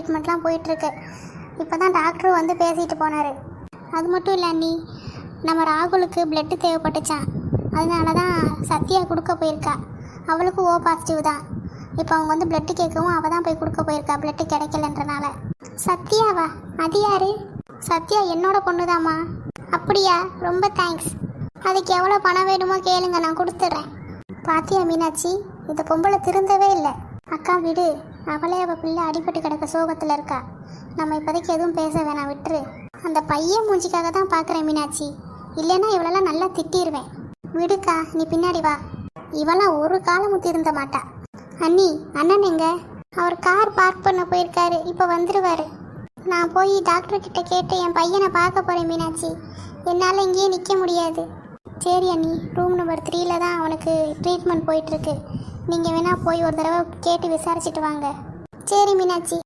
ட்ரீட்மெண்ட்லாம் போயிட்டுருக்கு. இப்போ தான் டாக்டரும் வந்து பேசிட்டு போனார். அது மட்டும் இல்லை அண்ணி நம்ம ராகுலுக்கு பிளட்டு தேவைப்பட்டுச்சான் அதனால தான் சத்யா கொடுக்க போயிருக்கா. அவளுக்கும் ஓ பாசிட்டிவ் தான். இப்போ அவங்க வந்து பிளட்டு கேட்கவும் அவள் தான் போய் கொடுக்க போயிருக்கா பிளட்டு கிடைக்கலன்றனால. சத்யாவா? அது யாரு? சத்யா என்னோட பொண்ணுதாம்மா. அப்படியா? ரொம்ப தேங்க்ஸ் அதுக்கு எவ்வளோ பணம் வேணுமோ கேளுங்க நான் கொடுத்துட்றேன். பாத்தியா மீனாட்சி இந்த பொம்பளை திருந்தவே இல்லை. அக்கா விடு. அவளே அவள் பிள்ளை அடிபட்டு கிடக்க சோகத்தில் இருக்கா. நம்ம இப்போதைக்கு எதுவும் பேச வேணாம் விட்டுரு. அந்த பையன் மூஞ்சிக்காக தான் பார்க்குறேன் மீனாட்சி. இல்லைன்னா இவளெல்லாம் நல்லா திட்டிடுவேன் விடுக்கா நீ பின்னாடி வா. இவளாம் ஒரு காலம் இருந்த மாட்டா. அண்ணி அண்ணன் எங்க? அவர் கார் பார்க் பண்ண போயிருக்காரு இப்போ வந்துடுவார் நான் போய் டாக்டர்கிட்ட கேட்டு என் பையனை பார்க்க போகிறேன் மீனாட்சி. என்னால் இங்கேயே நிற்க முடியாது. சரி அண்ணி ரூம் நம்பர் த்ரீல தான் அவனுக்கு ட்ரீட்மெண்ட் போயிட்டுருக்கு. நீங்கள் வேணால் போய் ஒரு தடவை கேட்டு விசாரிச்சுட்டு வாங்க. சரி மீனாட்சி.